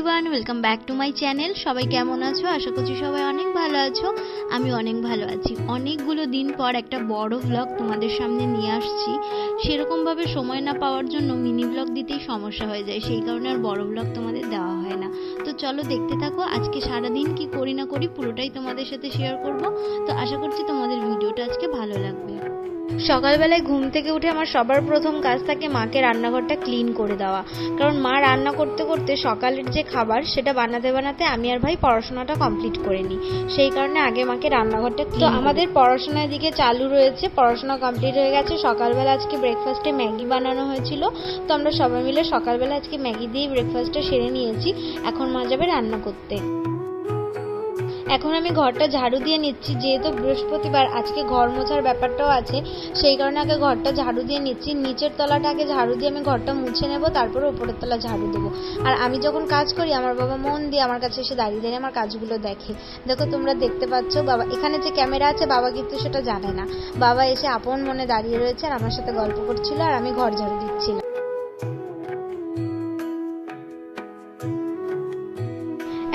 Everyone welcome back to my channel সবাই কেমন আছো? আশা করছি সবাই অনেক ভালো আছো। আমি অনেক ভালো আছি। অনেকগুলো দিন পর একটা বড় ভ্লগ তোমাদের সামনে নিয়ে আসছি। সেরকমভাবে সময় না পাওয়ার জন্য মিনি ভ্লগ দিতেই সমস্যা হয়ে যায়। সেই কারণে আর বড় ভ্লগ তোমাদের দেওয়া হয় না। তো চলো দেখতে থাকো, আজকে সারাদিন কি করি না করি পুরোটাই তোমাদের সাথে শেয়ার করব। তো আশা করছি তোমাদের ভিডিওটা আজকে ভালো লাগবে। সকালবেলায় ঘুম থেকে উঠে আমার সবার প্রথম কাজ থাকে মাকে রান্নাঘরটা ক্লিন করে দেওয়া। কারণ মা রান্না করতে করতে সকালের যে খাবার সেটা বানাতে বানাতে আমি আর ভাই পড়াশোনাটা কমপ্লিট করে নিই সেই কারণে আগে মাকে রান্নাঘরটা তো আমাদের পড়াশোনার দিকে চালু রয়েছে পড়াশোনা কমপ্লিট হয়ে গেছে। সকালবেলা আজকে ব্রেকফাস্টে ম্যাগি বানানো হয়েছিল। তো আমরা সবাই মিলে সকালবেলা আজকে ম্যাগি দিয়ে ব্রেকফাস্টটা সেরে নিয়েছি। এখন মা যাবে রান্না করতে। এখন আমি ঘরটা ঝাড়ু দিয়ে নিচ্ছি, যেহেতু বৃহস্পতিবার, আজকে ঘর মোছার ব্যাপারটাও আছে, সেই কারণে আগে ঘরটা ঝাড়ু দিয়ে নিচ্ছি, নিচের তলাটা আগে ঝাড়ু দিয়ে আমি ঘরটা মুছে নেব, তারপরে উপরের তলা ঝাড়ু দেবো। আর আমি যখন কাজ করি, আমার বাবা মন দিয়ে আমার কাছে এসে দাঁড়িয়ে দাঁড়িয়ে আমার কাজগুলো দেখে। দেখো তোমরা দেখতে পাচ্ছ, বাবা, এখানে যে ক্যামেরা আছে, বাবা কিন্তু সেটা জানে না। বাবা এসে আপন মনে দাঁড়িয়ে রয়েছে আর আমার সাথে গল্প করছিল আর আমি ঘর ঝাড়ু দিচ্ছিলাম।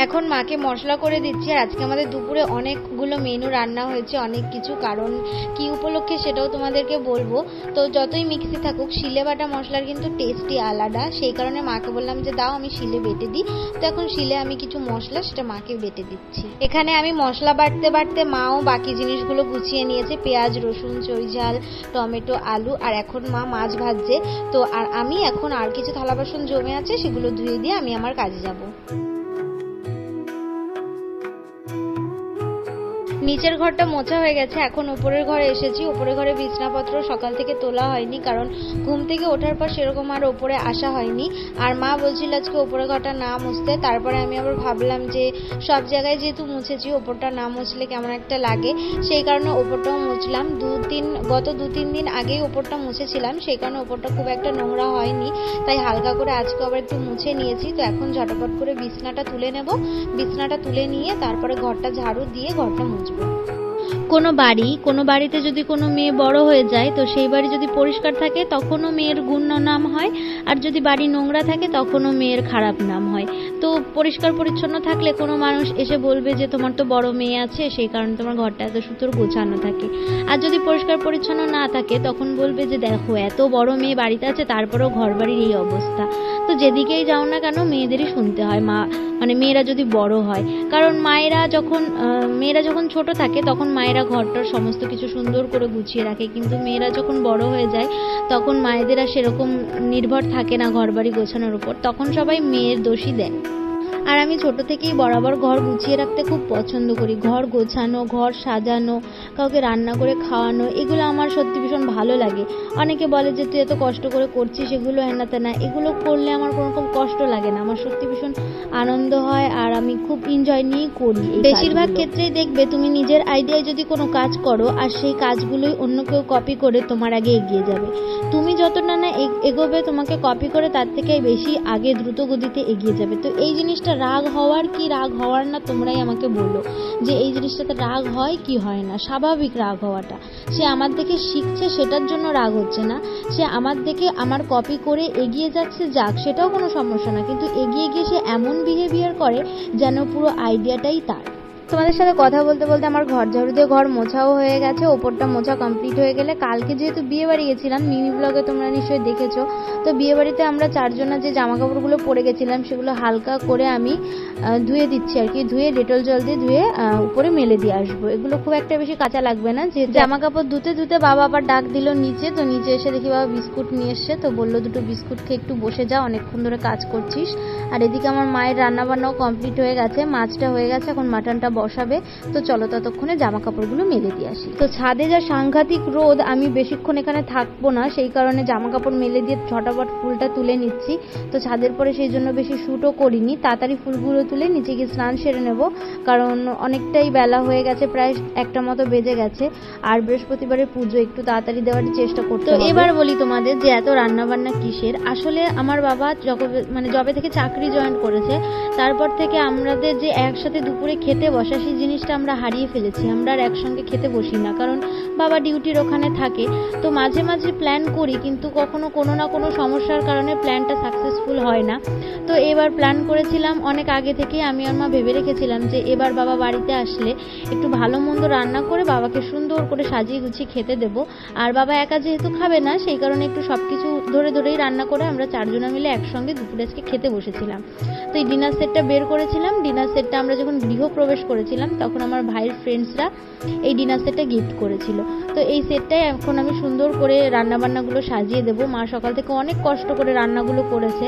এখন মাকে মশলা করে দিচ্ছি আর আজকে আমাদের দুপুরে অনেকগুলো মেনু রান্না হয়েছে, অনেক কিছু। কারণ কি উপলক্ষে সেটাও তোমাদেরকে বলব। তো যতই মিক্সি থাকুক, শিলে বাটা মশলার কিন্তু টেস্টই আলাদা। সেই কারণে মাকে বললাম যে, দাও, আমি শিলে বেটে দিই। তো এখন শিলে আমি কিছু মশলা, সেটা মাকে বেটে দিচ্ছি। এখানে আমি মশলা বাটতে বাটতে মাও বাকি জিনিসগুলো গুছিয়ে নিয়েছে। পেঁয়াজ, রসুন চৈঝাল টমেটো, আলু, আর এখন মা মাছ ভাজছে। তো আর আমি এখন আর কিছু থালা বাসন জমে আছে, সেগুলো ধুয়ে দিয়ে আমি আমার কাজে যাব। নিচের ঘরটা মোছা হয়ে গেছে। এখন উপরের ঘরে এসেছি। উপরের ঘরে বিছনাপত্র সকাল থেকে তোলা হয়নি, কারণ ঘুম থেকে ওঠার পর সেরকম আর ওপরে আসা হয়নি। আর মা বলছিল আজকে ওপরের ঘরটা না মুছতে। তারপরে আমি আবার ভাবলাম যে সব জায়গায় যেহেতু মুছেছি, ওপরটা না মুছলে কেমন একটা লাগে। সেই কারণে ওপরটাও মুছলাম। দু তিন, গত দু তিন দিন আগেই ওপরটা মুছেছিলাম। সেই কারণে ওপরটা খুব একটা নোংরা হয়নি। তাই হালকা করে আজকে আবার একটু মুছে নিয়েছি। তো এখন ঝটপট করে বিছনাটা তুলে নেব। বিছনাটা তুলে নিয়ে তারপরে ঘরটা ঝাড়ু দিয়ে ঘরটা মুছবো। কোনো বাড়ি, কোনো বাড়িতে যদি কোনো মেয়ে বড় হয়ে যায়, তো সেই বাড়ি যদি পরিষ্কার থাকে, তখনও মেয়ের গুণ নাম হয়। আর যদি বাড়ি নোংরা থাকে, তখনও মেয়ের খারাপ নাম হয়। তো পরিষ্কার পরিচ্ছন্ন থাকলে কোনো মানুষ এসে বলবে যে, তোমার তো বড় মেয়ে আছে, সেই কারণে তোমার ঘরটা এত সুতোর গোছানো থাকে। আর যদি পরিষ্কার পরিচ্ছন্ন না থাকে, তখন বলবে যে, দেখো, এত বড় মেয়ে বাড়িতে আছে, তারপরেও ঘর বাড়ির এই অবস্থা। তো যেদিকেই যাও না কেন, মেয়েদেরই শুনতে হয়। মা মানে মেয়েরা যদি বড় হয়। কারণ মায়েরা যখন মেয়েরা যখন ছোট থাকে, তখন মায়েরা ঘরটার সমস্ত কিছু সুন্দর করে গুছিয়ে রাখে। কিন্তু মেয়েরা যখন বড় হয়ে যায়, তখন মায়েদের আর সেরকম নির্ভর থাকে না ঘর বাড়ি গোছানোর উপর। তখন সবাই মেয়ের দোষী দেয়। আর আমি ছোট থেকেই বরাবর ঘর গুছিয়ে রাখতে খুব পছন্দ করি। ঘর গোছানো ঘর সাজানো কাউকে রান্না করে খাওয়ানো এগুলো আমার সত্যি ভীষণ ভালো লাগে। অনেকে বলে যে তুই এত কষ্ট করে করছিস এগুলো হেনা তেনা এগুলো করলে আমার কোনো রকম কষ্ট লাগে না। আমার সত্যি ভীষণ আনন্দ হয় আর আমি খুব এনজয় নিয়েই করি বেশিরভাগ ক্ষেত্রেই দেখবে তুমি নিজের আইডিয়ায় যদি কোনো কাজ করো আর সেই কাজগুলোই অন্য কেউ কপি করে তোমার আগে এগিয়ে যাবে। তুমি যতটা না এগোবে তোমাকে কপি করে তার থেকে বেশি আগে দ্রুত গতিতে এগিয়ে যাবে। তো এই জিনিসটা রাগ হওয়ার কি রাগ হওয়ার না তোমরাই আমাকে বলো। যে এই জিনিসটাতে রাগ হয় কি হয় না? স্বাভাবিক রাগ হওয়াটা। সে আমার দেখে শিখছে, সেটার জন্য রাগ হচ্ছে না। সে আমার দেখে আমার কপি করে এগিয়ে যাচ্ছে, যাক, সেটাও কোনো সমস্যা না। কিন্তু এগিয়ে গিয়ে সে এমন বিহেভিয়ার করে যেন পুরো আইডিয়াটাই তার। তোমাদের সাথে কথা বলতে বলতে আমার ঘর ঝাড়ু দিয়ে ঘর মোছাও হয়ে গেছে, ওপরটা মোছা কমপ্লিট হয়ে গেলে কালকে যেহেতু বিয়ে বাড়ি গেছিলাম মিনি ব্লগে তোমরা নিশ্চয়ই দেখেছ, তো বিয়ে বাড়িতে আমরা চারজনা যে জামা কাপড়গুলো পরে গেছিলাম সেগুলো হালকা করে আমি ধুয়ে দিচ্ছি আর কি, ধুয়ে ডেটল জল দিয়ে ধুয়ে উপরে মেলে দিয়ে আসব। এগুলো খুব একটা বেশি কাঁচা লাগবে না, যে জামা কাপড় ধুতে ধুতে বাবা আবার ডাক দিল নিচে, তো নিচে এসে দেখি বাবা বিস্কুট নিয়ে এসছে, তো বলল দুটো বিস্কুট খেয়ে একটু বসে যা, অনেকক্ষণ ধরে কাজ করছিস। আর এদিকে আমার মায়ের রান্না বান্নাও কমপ্লিট হয়ে গেছে, মাছটা হয়ে গেছে, এখন মাটনটা বসাবে তো চলো ততক্ষণে জামা কাপড়গুলো মেলে দিয়ে আসি। তো ছাদে যা সাংঘাতিক রোদ আমি বেশিক্ষণ এখানে থাকব না সেই কারণে জামা কাপড় মেলে দিয়ে ছটাপট ফুলটা তুলে নিচ্ছি। তো ছাদের পরে সেই জন্য বেশি শ্যুটও করিনি তাড়াতাড়ি ফুলগুলো তুলে নিচে গিয়ে স্নান সেরে নেব কারণ অনেকটাই বেলা হয়ে গেছে প্রায় একটা মতো বেজে গেছে আর বৃহস্পতিবারের পুজো একটু তাড়াতাড়ি দেওয়ার চেষ্টা করতে এবার বলি তোমাদের যে এত রান্না বান্না কিসের আসলে আমার বাবা যবে মানে জবে থেকে চাকরি জয়েন করেছে তারপর থেকে আমাদের যে একসাথে দুপুরে খেতে বসা সেই জিনিসটা আমরা হারিয়ে ফেলেছি, আমরা আর একসঙ্গে খেতে বসি না। কারণ বাবা ডিউটির ওখানে থাকে, তো মাঝে মাঝে প্ল্যান করি, কিন্তু কখনো কোনো না কোনো সমস্যার কারণে প্ল্যানটা সাকসেসফুল হয় না। তো এবার প্ল্যান করেছিলাম, অনেক আগে থেকে আমি আর মা ভেবে রেখেছিলাম যে এবার বাবা বাড়িতে আসলে একটু ভালো মন্দ রান্না করে বাবাকে সুন্দর করে সাজিয়ে গুছিয়ে খেতে দেবো। আর বাবা একা যেহেতু খাবে না, সেই কারণে একটু সব কিছু ধরে ধরেই রান্না করে আমরা চারজনা মিলে একসঙ্গে দুপুরে আজকে খেতে বসেছিলাম। তো এই ডিনার সেটটা বের করেছিলাম। ডিনার সেটটা আমরা যখন গৃহ গৃহপ্রবেশ করেছিলাম, তখন আমার ভাইয়ের ফ্রেন্ডসরা এই ডিনার সেটটা গিফট করেছিল। তো এই সেটটাই এখন আমি সুন্দর করে রান্নাবান্নাগুলো সাজিয়ে দেবো। মা সকাল থেকে অনেক কষ্ট করে রান্নাগুলো করেছে।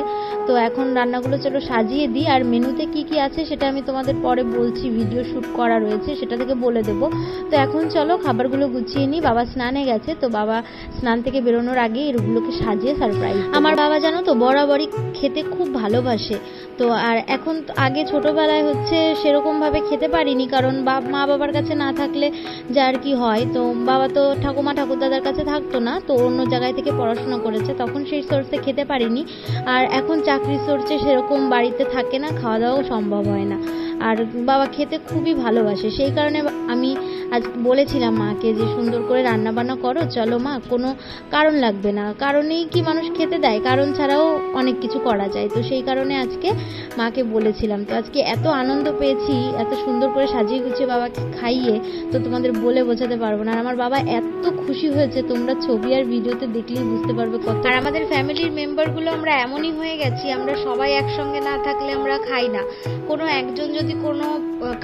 তো এখন রান্নাগুলো চলো সাজিয়ে দিই। আর মেনুতে কি কি আছে সেটা আমি তোমাদের পরে বলছি। ভিডিও শ্যুট করা রয়েছে, সেটা থেকে বলে দেবো। তো এখন চলো খাবারগুলো গুছিয়ে নিই। বাবা স্নানে গেছে, তো বাবা স্নান থেকে বেরোনোর আগে এগুলোকে সাজিয়ে সারপ্রাইজ আমার বাবা জানো তো বরাবরই খেতে খুব ভালোবাসে। তো আর এখন আগে ছোটোবেলায় হচ্ছে সেরকমভাবে খেতে পারিনি, কারণ বাপ মা বাবার কাছে না থাকলে যা আর কি হয়। তো বাবা তো ঠাকুমা ঠাকুরদাদার কাছে থাকতো না, তো অন্য জায়গায় থেকে পড়াশোনা করেছে, তখন সেই সোর্সে খেতে পারিনি। আর এখন চাকরির চড়ছে সেরকম বাড়িতে থাকে না, খাওয়া দাওয়াও সম্ভব হয় না। আর বাবা খেতে খুবই ভালোবাসে, সেই কারণে আমি আজ বলেছিলাম মাকে যে, সুন্দর করে রান্না বান্না করো, চলো মা। কোনো কারণ লাগবে না। কারণেই কি মানুষ খেতে দেয়? কারণ ছাড়াও অনেক কিছু করা যায়। তো সেই কারণে আজকে মাকে বলেছিলাম। তো আজকে এত আনন্দ পেয়েছি, এত সুন্দর করে সাজিয়ে গুছিয়ে বাবাকে খাইয়ে, তো তোমাদের বলে বোঝাতে পারব না। আর আমার বাবা এত খুশি হয়েছে, তোমরা ছবি আর ভিডিওতে দেখলেই বুঝতে পারবে কত আর আমাদের ফ্যামিলির মেম্বারগুলো আমরা এমনই হয়ে গেছি, আমরা সবাই একসঙ্গে না থাকলে আমরা খাই না। কোনো একজন যদি কোনো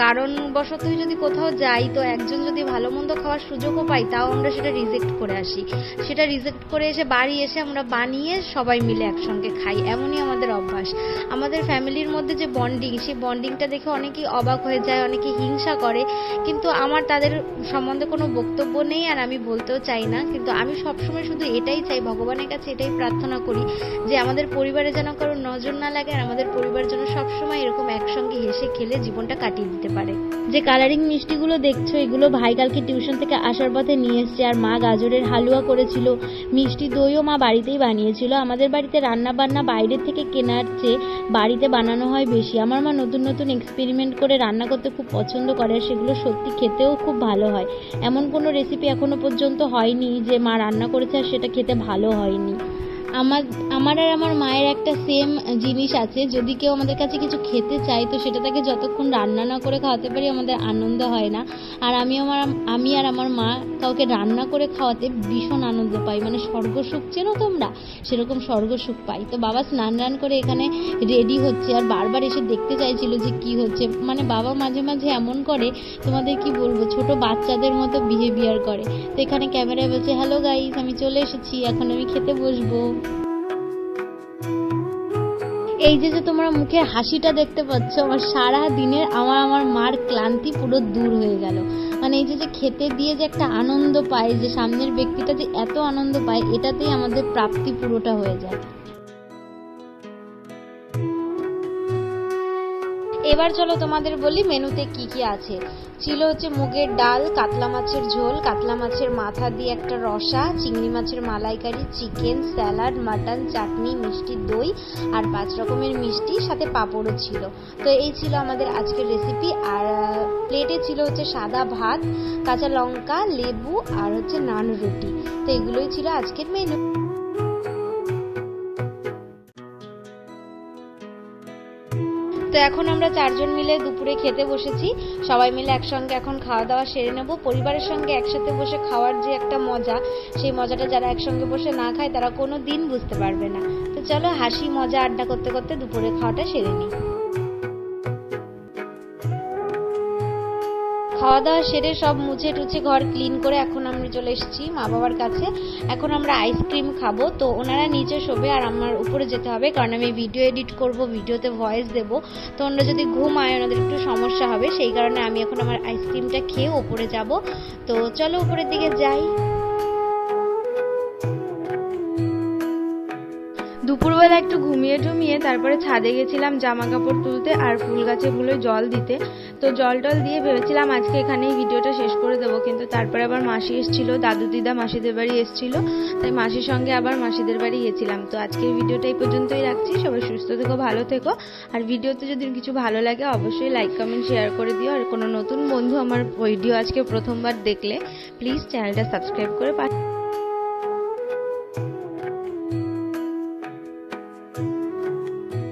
কারণবশতই যদি কোথাও যাই, তো একজন যদি ভালো মন্দ খাওয়ার সুযোগও পাই, তাও আমরা সেটা রিজেক্ট করে আসি। সেটা রিজেক্ট করে এসে বাড়ি এসে আমরা বানিয়ে সবাই মিলে একসঙ্গে খাই, এমনই আমাদের অভ্যাস। আমাদের ফ্যামিলির মধ্যে যে বন্ডিং সেই বন্ডিংটা দেখে অনেকেই অবাক হয়ে যায়, অনেকে হিংসা করে। কিন্তু আমার তাদের সম্বন্ধে কোনো বক্তব্য নেই আর আমি বলতেও চাই না। কিন্তু আমি সবসময় শুধু এটাই চাই, ভগবানের কাছে এটাই প্রার্থনা করি যে আমাদের পরিবারে যেন কারোর নজর না লাগে আর আমাদের পরিবার যেন সবসময় এরকম একসঙ্গে হেসে খেলে জীবনটা কাটিয়ে দিতে পারে। যে কালারিং মিষ্টিগুলো দেখছ, এগুলো ভাই কালকে টিউশন থেকে আসার পথে নিয়ে এসছে আর মা গাজরের হালুয়া করেছিল। মিষ্টি দইও মা বাড়িতেই বানিয়েছিল। আমাদের বাড়িতে রান্না বান্না বাইরের থেকে কেনার চেয়ে বাড়িতে বানানো হয় বেশি। আমার মা নতুন নতুন এক্সপেরিমেন্ট করে রান্না করতে খুব পছন্দ করে আর সেগুলো সত্যি খেতেও খুব ভালো হয়। এমন কোনো রেসিপি এখনও পর্যন্ত হয়নি যে মা রান্না করেছে আর সেটা খেতে ভালো হয়নি। আমার আমার আর আমার মায়ের একটা সেম জিনিস আছে। যদি কেউ আমাদের কাছে কিছু খেতে চায়, তো সেটা তাকে যতক্ষণ রান্না না করে খাওয়াতে পারি, আমাদের আনন্দ হয় না। আর আমি আমার, আমি আর আমার মা কাউকে রান্না করে খাওয়াতে ভীষণ আনন্দ পাই। মানে স্বর্গসুখ চেনো তোমরা? সেরকম স্বর্গসুখ পাই। তো বাবা স্নান রান করে এখানে রেডি হচ্ছে। আর বারবার এসে দেখতে চাইছিল যে কি হচ্ছে। মানে বাবা মাঝে মাঝে এমন করে, তোমাদের কি বলব? ছোট বাচ্চাদের মতো বিহেভিয়ার করে। তো এখানে ক্যামেরায় বলছে হ্যালো গাইস আমি চলে এসেছি। এখন আমি খেতে বসবো। এই যে যে তোমরা মুখে হাসিটা দেখতে পাচ্ছ, আমার সারা দিনের আমার আমার মার ক্লান্তি পুরো দূর হয়ে গেল। মানে এই যে যে খেতে দিয়ে যে একটা আনন্দ পায়, যে সামনের ব্যক্তিটা যে এত আনন্দ পায়, এটাতেই আমাদের প্রাপ্তি পুরোটা হয়ে যায়। এবার চলো তোমাদের বলি মেনুতে কি কি আছে। ছিল হচ্ছে মুগের ডাল, কাতলা মাছের ঝোল, কাতলা মাছের মাথা দিয়ে একটা রসা, চিংড়ি মাছের malaikari, chicken, salad, mutton, chutney, মিষ্টি দই আর পাঁচ রকমের মিষ্টি, সাথে পাঁপড়ও ছিল। তো এই ছিল আমাদের আজকের রেসিপি আর প্লেটে ছিল হচ্ছে সাদা ভাত, কাঁচা লঙ্কা, লেবু আর হচ্ছে নান রুটি। তো এগুলোই ছিল আজকের মেনু তো এখন আমরা চারজন মিলে দুপুরে খেতে বসেছি। সবাই মিলে একসঙ্গে এখন খাওয়া দাওয়া সেরে নেব। পরিবারের সঙ্গে একসাথে বসে খাওয়ার যে একটা মজা, সেই মজাটা যারা একসঙ্গে বসে না খায়, তারা কোনো দিন বুঝতে পারবে না। তো চলো হাসি, মজা, আড্ডা করতে করতে দুপুরে খাওয়াটা সেরে নিই। খাওয়া দাওয়া সেরে সব মুছে টুছে ঘর ক্লিন করে এখন আমরা চলে এসেছি মা বাবার কাছে। এখন আমরা আইসক্রিম খাব। তো ওনারা নিচে শোবে আর আমার উপরে যেতে হবে কারণ আমি ভিডিও এডিট করব ভিডিওতে ভয়েস দেব। তো ওনারা যদি ঘুমায়, ওনাদের একটু সমস্যা হবে। সেই কারণে আমি এখন আমার আইসক্রিমটা খেয়ে ওপরে যাব। তো চলো উপরের দিকে যাই। দুপুরবেলা একটু ঘুমিয়ে টুমিয়ে তারপরে ছাদে গেছিলাম জামা কাপড় তুলতে আর ফুল গাছেগুলোয় জল দিতে। তো জল টল দিয়ে ভেবেছিলাম আজকে এখানেই ভিডিওটা শেষ করে দেবো, কিন্তু তারপরে আবার মাসি এসেছিল, দাদু দিদা মাসিদের বাড়ি এসেছিল, তাই মাসির সঙ্গে আবার মাসিদের বাড়ি গেছিলাম তো আজকের ভিডিওটা এই পর্যন্তই রাখছি, সবাই সুস্থ থেকো, ভালো থেকো। আর ভিডিওতে যদি কিছু ভালো লাগে, অবশ্যই লাইক কমেন্ট শেয়ার করে দিও। আর কোনো নতুন বন্ধু আমার ভিডিও আজকে প্রথমবার দেখলে প্লিজ চ্যানেলটা সাবস্ক্রাইব করে পাঠিয়ে